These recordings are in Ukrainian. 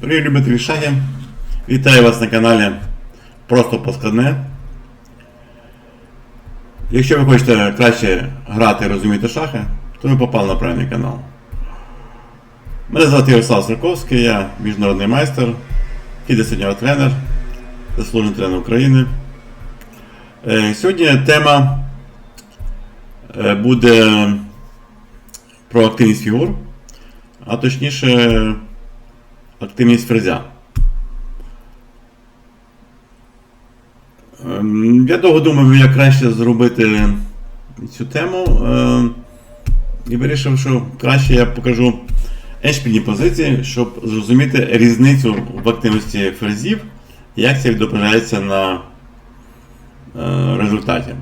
Дорогі любителі шахи, вітаю вас на каналі Просто Поскладне. Якщо ви хочете краще грати і розуміти шахи, то ви попали на правильний канал. Мене звати Ярослав Сраковський, я міжнародний майстер, фідесеньор тренер, заслужений тренер України. Е, Сьогодні тема е, буде про активність фігур, а точніше активність фрезя. Ем, Я довго думав, як краще зробити цю тему. ем, І вирішив, що краще я покажу еншпільні позиції, щоб зрозуміти різницю в активності фрезів, як це відображається на е, результаті.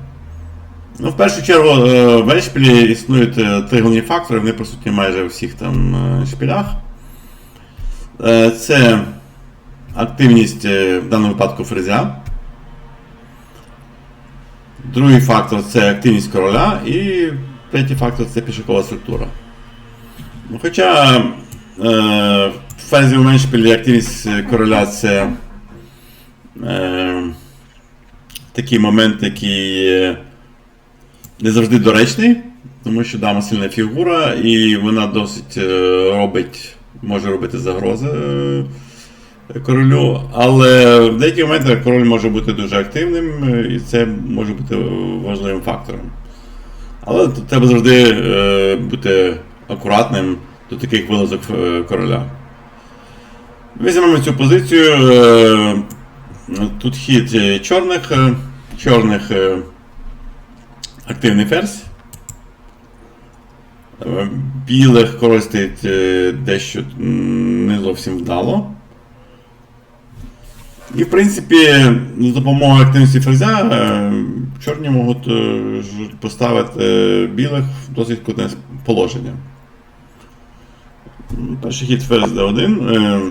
Ну, в першу чергу, е, в еншпілі існують е, три головні фактори, вони присутні майже у всіх там шпілях. Е, Це активність е, в даному випадку фрезя. Другий фактор це активність короля. І третій фактор це пішокова структура. Ну, Хоча е, в ферзі шпілі активність короля це е, такий момент, який не завжди доречний, тому що дама сильна фігура, і вона досить робить, може робити загрози е, королю. Але в деякі моменти король може бути дуже активним, е, і це може бути важливим фактором. Але тут треба завжди е, бути акуратним до таких вилазок короля. Візьмемо цю позицію. Е, тут хід чорних, чорних активний ферзь. Е, Білих король стоїть е, дещо не зовсім вдало. І, в принципі, за допомогою активності ферзя е, чорні можуть поставити білих в досить складне положення. Перший хід ферзь d1. е,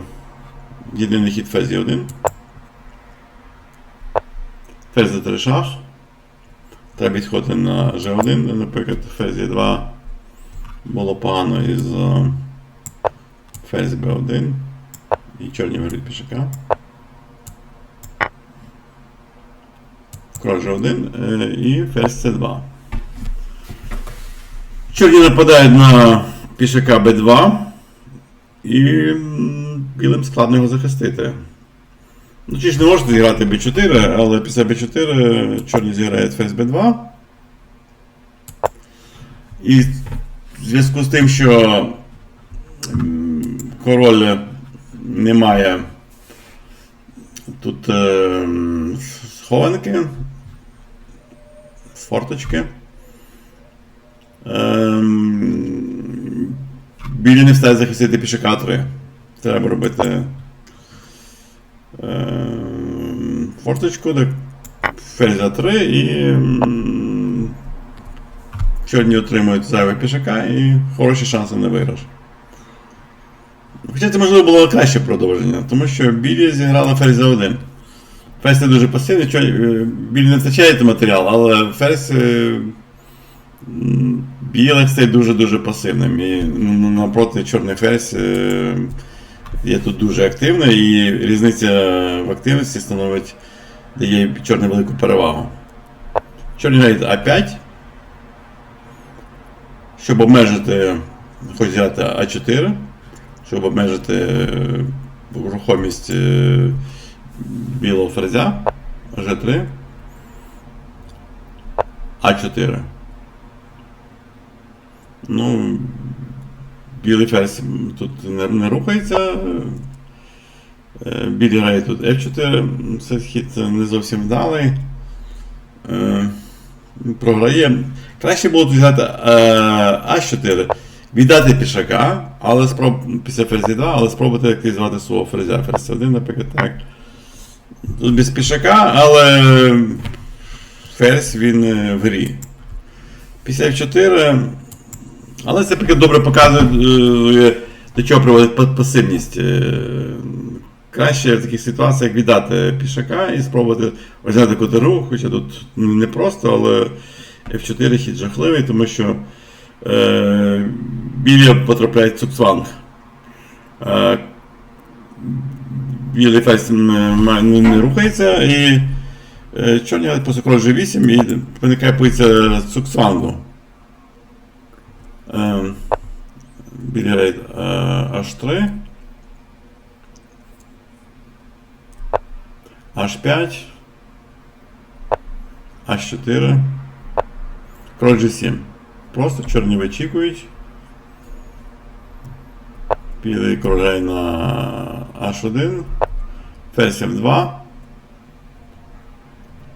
Єдиний хід ферзь d1. Ферзь d3 шах. Треба відходити на G1, наприклад, ферзь 2 було погано із е, ферзь b1 і чорні виграють пішака. Король G1 е, і ферзь C2. Чорні нападають на пішака b2 і білим складно його захистити. Ну, чи ж не можете зіграти b4, але після b4 чорні зіграють ферзь b2. І зв'язку з тим, що король не має тут е, схованки, форточки. Ем, білі не встає захистити пішака 3. Треба робити ем, форточку, так, ферзя 3 і чорні отримують зайвий пішака і хороші шанси на виграш. Хоча це можливо було краще продовження, тому що білі зіграли ферзь 1. Ферзь не дуже пасивний, чор- е, білі не втрачаєте матеріал, але ферзь е, білих стає дуже-дуже пасивним. І ну, напроти чорний ферзь е, є тут дуже активний, і різниця в активності становить дає чорний велику перевагу. Чорний грають А5. Щоб обмежити, взяти А4, щоб обмежити е, рухомість е, білого ферзя G3. А4. Ну, білий ферзь тут не, не рухається. Е, Білий грає тут F4. Це хід не зовсім вдалий. Програє. Краще було взяти е, А4. Віддати пішака, але спроб... після ферзі 2, але спробувати активізувати свого ферзя. Ферзь 1, наприклад, так. Тут без пішака, але ферзь він е, в грі. Після F4. Але це наприклад, добре показує, е, до чого приводить пасивність. Е, Краще в таких ситуаціях віддати пішака і спробувати взяти котиру, хоча тут не просто, але F4 хід жахливий, тому що е, білі потрапляють цукцванг. Е, білий ферзь не, не рухається, і е, чорні просто король G8 і виникає позиція цуксвангу. Е, білий рейд е, H3. H5. H4. Король G7. Просто чорні вичікують. Білий король на H1. Ферзь F2.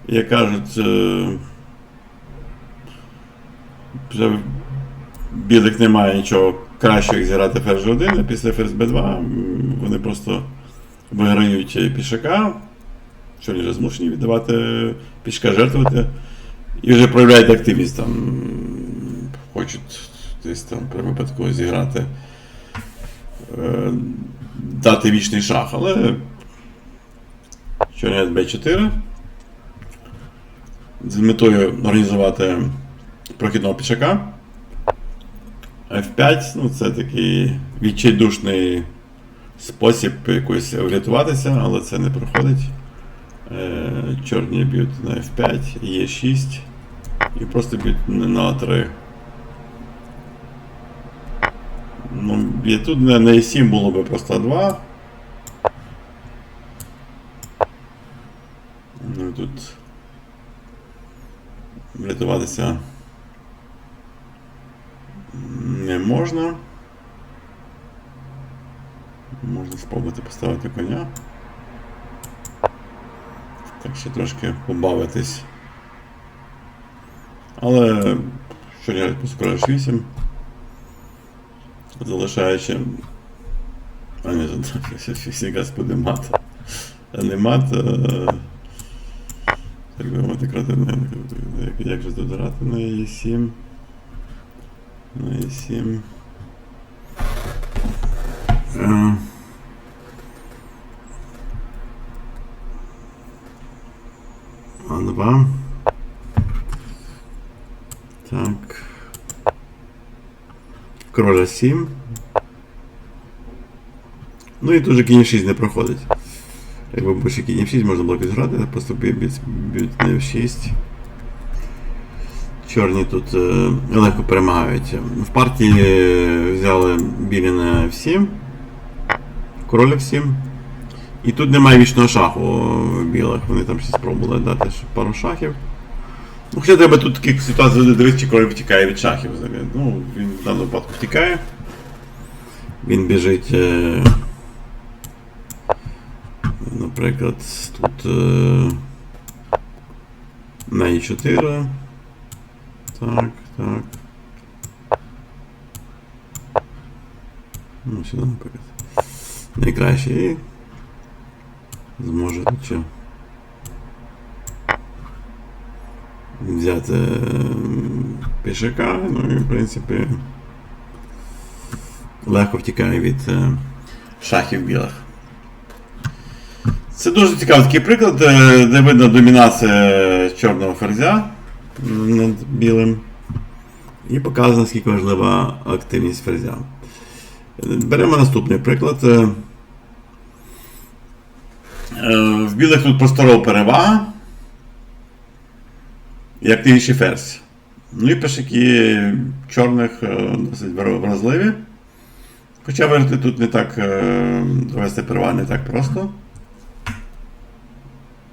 Як кажуть, е, вже білих немає нічого кращого, як зіграти ферзь G1, а після ферзь B2 вони просто виграють е, пішака. Чорні вже змушені віддавати пішка жертвувати. І вже проявляють активність там. Хочуть десь там при випадку зіграти. е, Дати вічний шах, але чорний Б4 з метою організувати прохідного пішака. F5, ну це такий відчайдушний спосіб якось врятуватися, але це не проходить. Е, Чорні б'ють на F5, Е6 і просто б'ють на А3. Ну, і тут на E7 було би просто 2. Ну і тут врятуватися не можна. Можна спробувати поставити коня так ще трошки побавитись. Але що я 8, залишаючи... А не задався, фіксі газ буде мат. Не мат. Так би мати на... як же додирати на е 7 На е 7 2. Так. Король 7. Ну і тут же кінь 6 не проходить. Якби більше кінь 6 можна було підграти, поступив бід не в 6. Чорні тут е, легко перемагають. В партії е, взяли білі на 7, король 7. І тут немає вічного шаху білих. Вони там ще спробували дати ще пару шахів. Ну, Хоча треба тут таких ситуацій дивитися, чи король втікає від шахів взагалі. Ну, він в даному випадку втікає. Він біжить. Е, наприклад, тут е, на І4. Так, так. Ну, сюди, наприклад. Найкраще і зможе тут взяти пішака, ну і в принципі легко втікає від е, шахів білих. Це дуже цікавий такий приклад, е, де видно домінація чорного ферзя над білим. І показано, наскільки важлива активність ферзя. Беремо наступний приклад. Е, е, В білих тут просторова перевага і активніший ферзь. Ну і пешики чорних е, досить вразливі. Хоча виграти тут не так е, довести перевагу не так просто.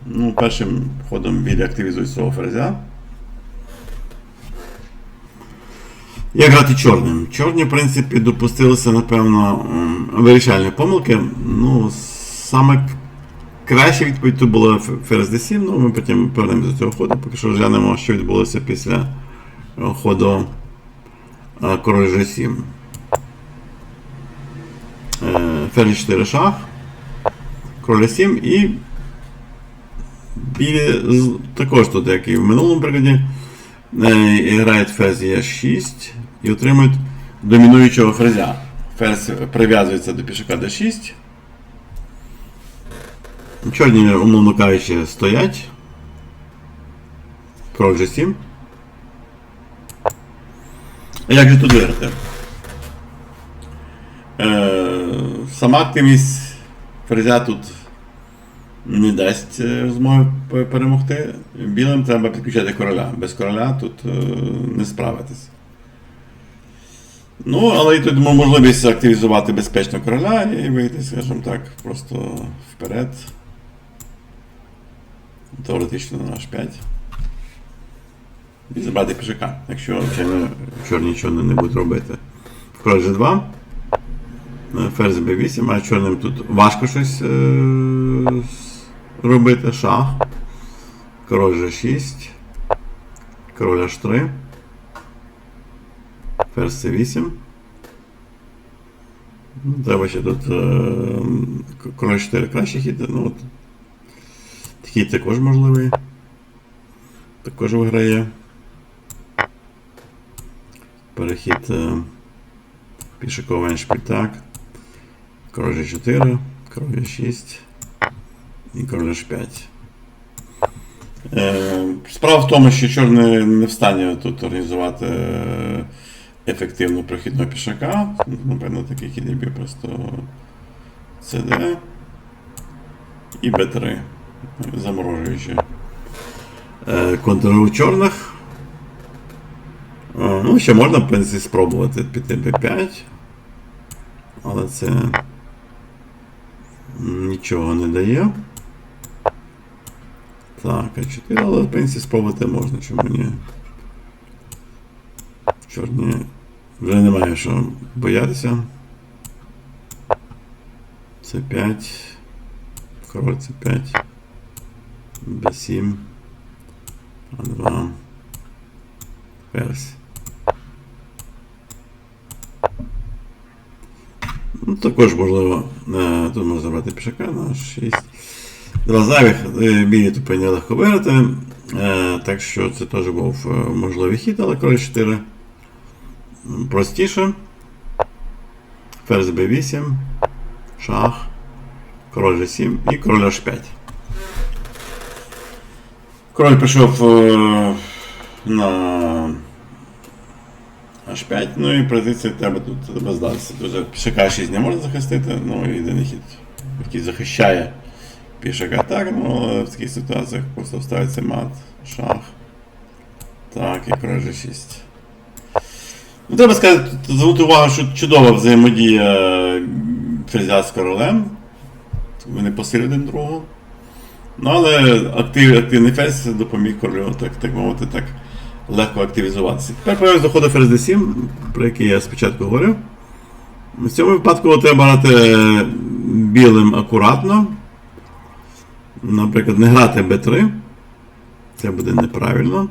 Ну, першим ходом білі активізують свого ферзя. Як грати чорним? Чорні, в принципі, допустилися, напевно, вирішальні помилки. Ну, саме краща відповідь тут була ферзь d7, ну ми потім повернемося до цього ходу, поки що глянемо, що відбулося після е, ходу е, король g7. Е, Ферзь 4 шах, король 7 і білі також тут, як і в минулому прикладі, е, грають ферзь Е6 і отримують домінуючого ферзя. Ферзь прив'язується до пішака d6. Чорні, умовно кажучи, стоять. Король G7. А як же тут виграти? Е, сама активність ферзя тут не дасть е, змоги перемогти. Білим треба підключати короля. Без короля тут е, не справитись. Ну, але і тут можливість активізувати безпечно короля і вийти, скажімо так, просто вперед. Теоретично на H5. І забрати пішака, якщо чорні нічого не будуть робити. Король G2. Е, Ферзь b8, а чорним тут важко щось е- робити. Шах. Король G6. Король H3. Ферзь C8. Ну, Треба ще тут е- король 4 краще хід. Ну, от. Такий також можливий. Також виграє. Перехід е, пішаковий шпітак. Король G4, король G6 і король H5. Е, справа в тому, що чорний не в тут організувати е, ефективну прохідного пішака. Напевно, такий хід я просто CD і B3. Заморожуючи. Е, контр у чорних. Е, Ну, ще можна, в принципі, спробувати піти B5. Але це нічого не дає. Так, А4, але в принципі спробувати можна, чому ні. Чорні вже немає що боятися. Це 5. Король це 5. Б7. А2. Ферзь. Ну, також можливо, е, тут можна забрати пішака на 6. Два зайвих е, білі тут повинні легко виграти. Е, Так що це теж був е, можливий хід, але король 4 простіше. Ферзь b8, шах, король g7 і король h5. Король пішов е, на H5, ну і позиція треба тут роздатися. Дуже пішака 6 не можна захистити, ну єдиний хід, який захищає пішака так, ну але в таких ситуаціях просто ставиться мат, шах. Так, і король G6. Ну, треба сказати, звернути увагу, що чудова взаємодія ферзя з королем. Вони посилюють один другого. Ну, але актив, активний ферзь допоміг королю, так, так мовити, так легко активізуватися. Тепер появився доходить ферзь d7, про який я спочатку говорив. В цьому випадку треба грати білим акуратно. Наприклад, не грати b3. Це буде неправильно.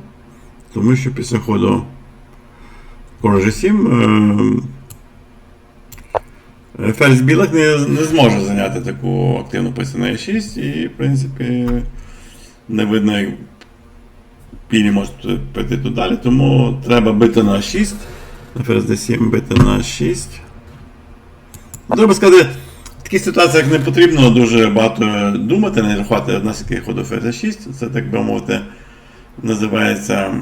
Тому що після ходу король g7 е, ферзь білих не, не зможе зайняти таку активну позицію на e6 і, в принципі, не видно, як білі можуть піти тут далі, тому треба бити на 6. На ферзь d7 бити на 6. Ну, Треба сказати, в таких ситуаціях не потрібно дуже багато думати, не рахувати одна скільки ходу ферзь 6. Це, так би мовити, називається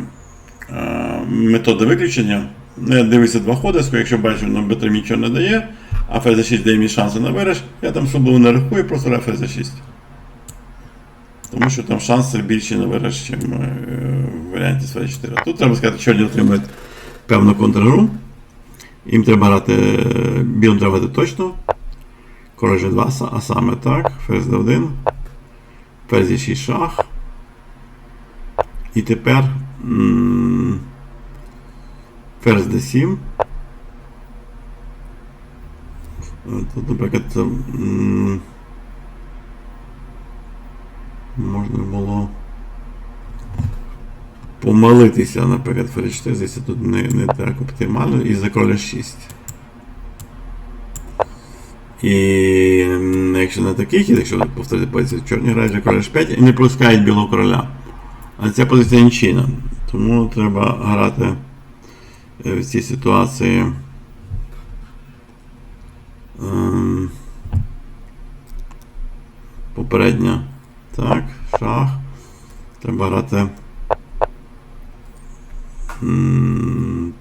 е, метода виключення. Ну, Я дивлюся два ходи, якщо бачу, ну, b3 нічого не дає, а ферзь 6 дає мені шанси на виграш, я там особливо не рахую, просто граю ферзь 6. Тому що там шанси більші на виграш, ніж в варіанті ферзь 4. Тут треба сказати, чорні отримують певну контргру. Їм треба грати, білим треба грати точно. Король G2, а саме так, ферзь D1, ферзь 6 шах. І тепер м, ферзь D7. Тут, наприклад, можна було помилитися, наприклад, ферзь 4, здається, тут не, не так оптимально, і за короля 6. І якщо на такий хід, якщо повторити позицію, чорні грають за короля 5 і не пускають білого короля. А ця позиція нічийна. Тому треба грати е, в цій ситуації. Ем, Попередня. Так, шах. Треба грати.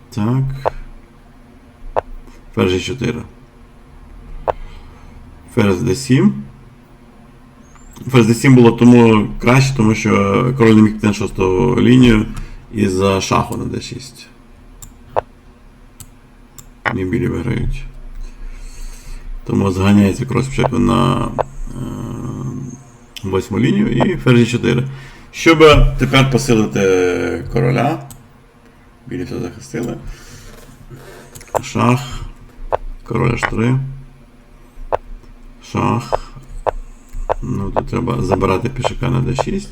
Так. Ферзь 4. Ферзь d7. Ферзь d7 було тому краще, тому що король не міг піти на шосту лінію із-за шаху на d6. І білі виграють. Тому зганяється король спочатку на е, восьму лінію і ферзь 4. Щоб тепер посилити короля. Білі все захистили. Шах. Король h3. Шах. Ну, тут треба забирати пішака на d6.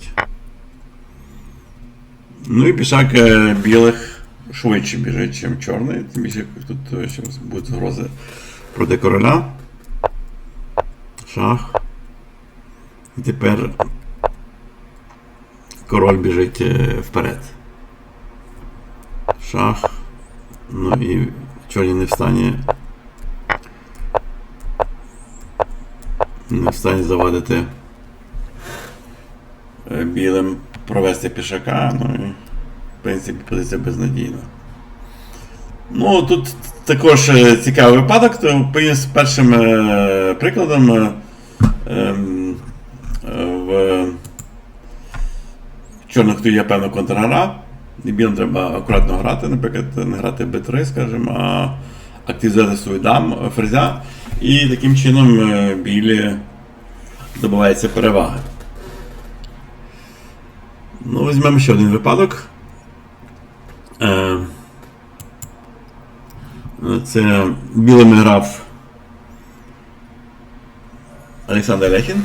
Ну і пішак е, білих швидше біжить, ніж чорний. Тим більше тут е, ще будуть загрози проти короля. Шах. І тепер король біжить е, вперед. Шах. Ну і чорні не встані. Не встані завадити е, білим провести пішака. Ну і в принципі позиція безнадійна. Ну, тут також е, цікавий випадок, то приніс першим е, прикладом е, ем, е, в чорних тут є певна контргра. І білим треба акуратно грати, наприклад, не грати b3, скажімо, а активізувати свою дам, ферзя. І таким чином е, білі добивається переваги. Ну, візьмемо ще один випадок. Е, це білими грав Олександр Лехін,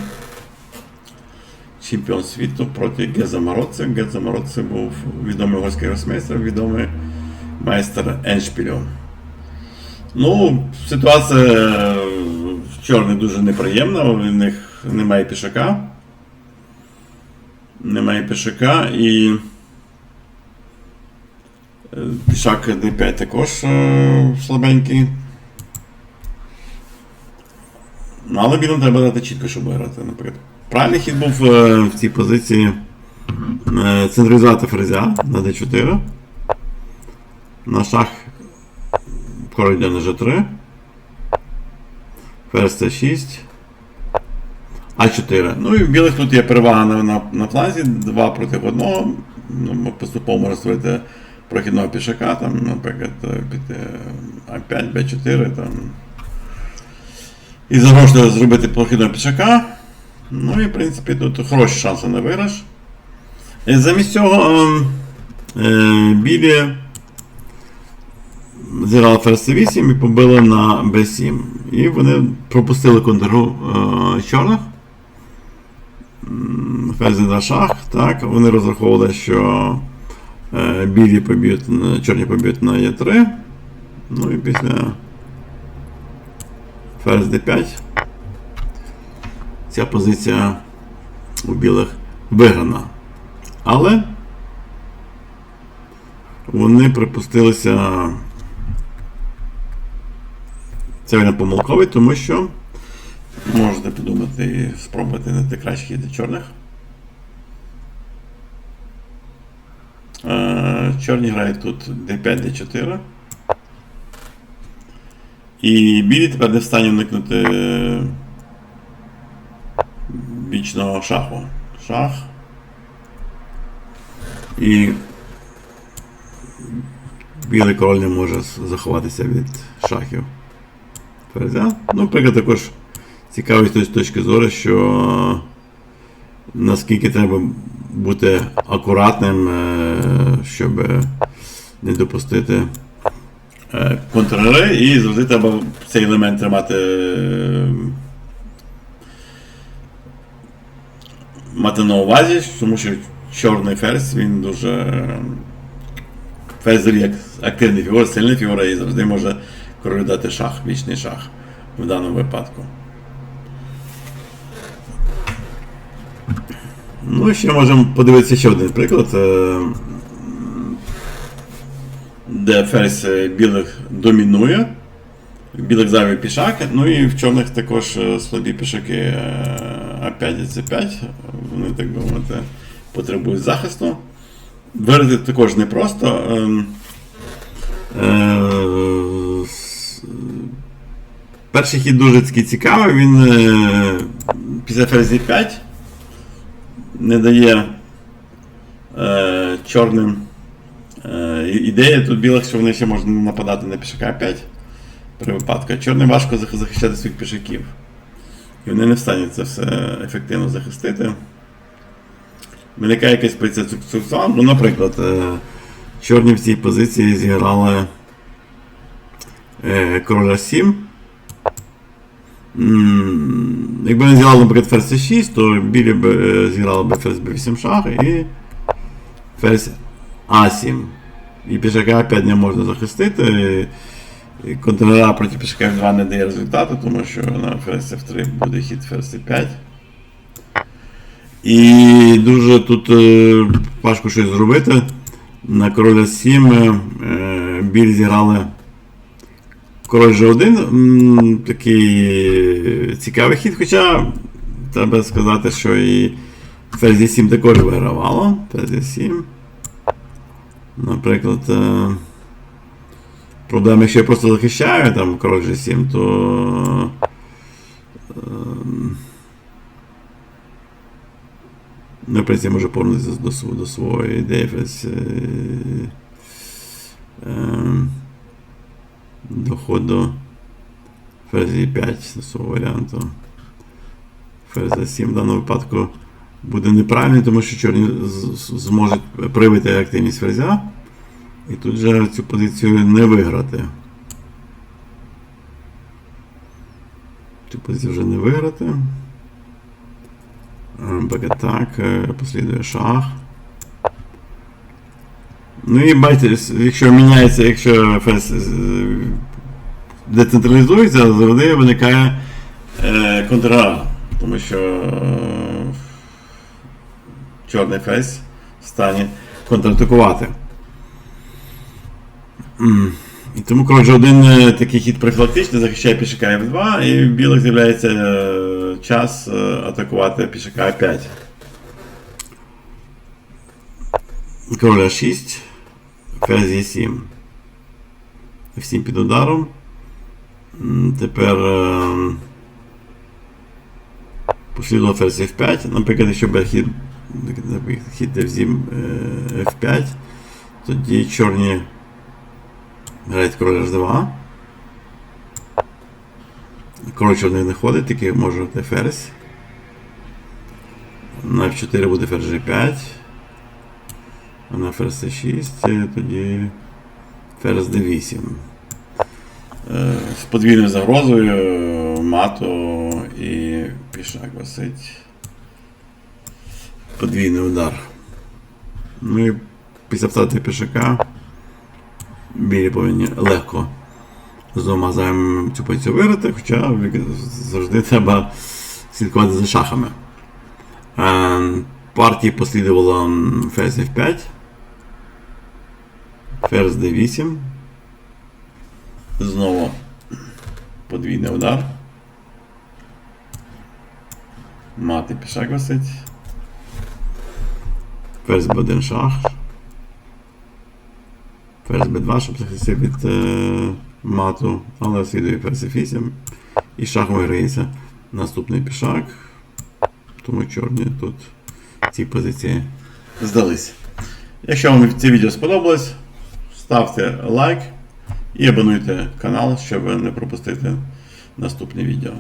чемпіон світу проти Геза Мородце. Геза Мородце був відомий угорський гросмейстер, відомий майстер Еншпілю. Ну, ситуація в чорних дуже неприємна, в них немає пішака. Немає пішака і. Пішак D5 також е, слабенький. Ну, але білим треба дати чітко, щоб виграти, наприклад. Правильний хід був е, в цій позиції е, централізувати ферзя на D4. На шах йде на G3. Ферзь C6. А4. Ну і в білих тут є перевага на, на, на фланзі, 2 проти 1. Ну, ми поступово можна створити прохідного пішака, там, наприклад, піти А5, Б4. Там. І загрожувати зробити прохідного пішака. Ну і в принципі тут хороші шанси на виграш. І замість цього е, білі зіграли ферзь C8 і побили на B7. І вони пропустили контргру е, чорних. Ферзь на шах, так. Вони розраховували, що е, білі поб'ють, на- чорні поб'ють на Е3. Ну і після ферзь D5. Ця позиція у білих виграна. Але вони припустилися. Це він помилковий, тому що можете подумати і спробувати знайти кращий хід для чорних. Чорні грають тут D5, D4. І білі тепер не в стані уникнути бічного шаху. Шах. І білий король не може заховатися від шахів. Ферзя. Ну, наприклад, також цікаво з точки зору, що наскільки треба бути акуратним, е, щоб не допустити е, контргри, і завжди треба цей елемент тримати. е, Мати на увазі, тому що чорний ферзь, він дуже. е, Ферзь як активна фігура, сильна фігура і завжди може королю дати шах, вічний шах в даному випадку. Ну, ще можемо подивитися ще один приклад, е, де ферзь е, білих домінує. В білих зайвий пішак, ну і в чорних також е, слабі пішаки е, А5 і С5. Вони, так би мовити, потребують захисту. Виграти також непросто. Ем, Перший хід дуже цікавий. Він після ферзі 5 не дає е, чорним е, ідея тут білих, що вони ще можуть нападати на пішака 5 при випадку. Чорним важко захищати своїх пішаків. І вони не в стані це все ефективно захистити. Виникає якась позиція цукцуксан. Ну, наприклад, е, чорні в цій позиції зіграли е, короля 7. Якби не зіграли, наприклад, ферзь C6, то білі б е, зіграли б ферзь B8 шах і ферзь А7. І пішака А5 не можна захистити. І контргра проти пішака F2 не дає результату, тому що на ферзь F3 буде хід ферзь C5. І дуже тут е, важко щось зробити. На короля 7 е, білі зіграли король G1. Такий цікавий хід, хоча треба сказати, що і ферзь D7 також вигравало. Ферзь D7. Наприклад, е, проблема, якщо я просто захищаю там король G7, то. ем, Ну, в принципі, може повернутися до, до своєї ідеї. Е, е, доходу ферзі 5 з варіанту. Ферзь 7 в даному випадку буде неправильний, тому що чорні зможуть проявити активність ферзя. І тут же цю позицію не виграти. Цю позицію вже не виграти. Е, Поки так, е, послідує шах. Ну і бачите, якщо міняється, якщо ферзь е, децентралізується, завжди виникає е, контргра. Тому що е, чорний ферзь в стані контратакувати. І тому, коротше, один е, такий хід профілактичний захищає пішака F2, і в білих з'являється е, час е, атакувати пішака А5. Король А6, ферзь Е7. F7 під ударом. Тепер е, послідував ферзь F5. Наприклад, якщо буде хід, хід F7 е, F5, тоді чорні грають король H2. Король чорний не ходить, тільки може бути ферзь. На F4 буде ферзь G5. А на ферзь C6 тоді ферзь D8. Е, З подвійною загрозою мату і пішак висить. Подвійний удар. Ну і після втрати пішака білі повинні легко з двома займами цю позицію виграти, хоча завжди треба слідкувати за шахами. Е, Партії послідувала м, ферзь F5, ферзь D8. Знову подвійний удар. Мати пішак висить. Ферзь B1 шах. Ферзь B2, щоб захистити від е, мату, але слідує ферзь F8. І шах виграється наступний пішак. Тому чорні тут в цій позиції здались. Якщо вам це відео сподобалось, ставте лайк і абонуйте канал, щоб не пропустити наступне відео.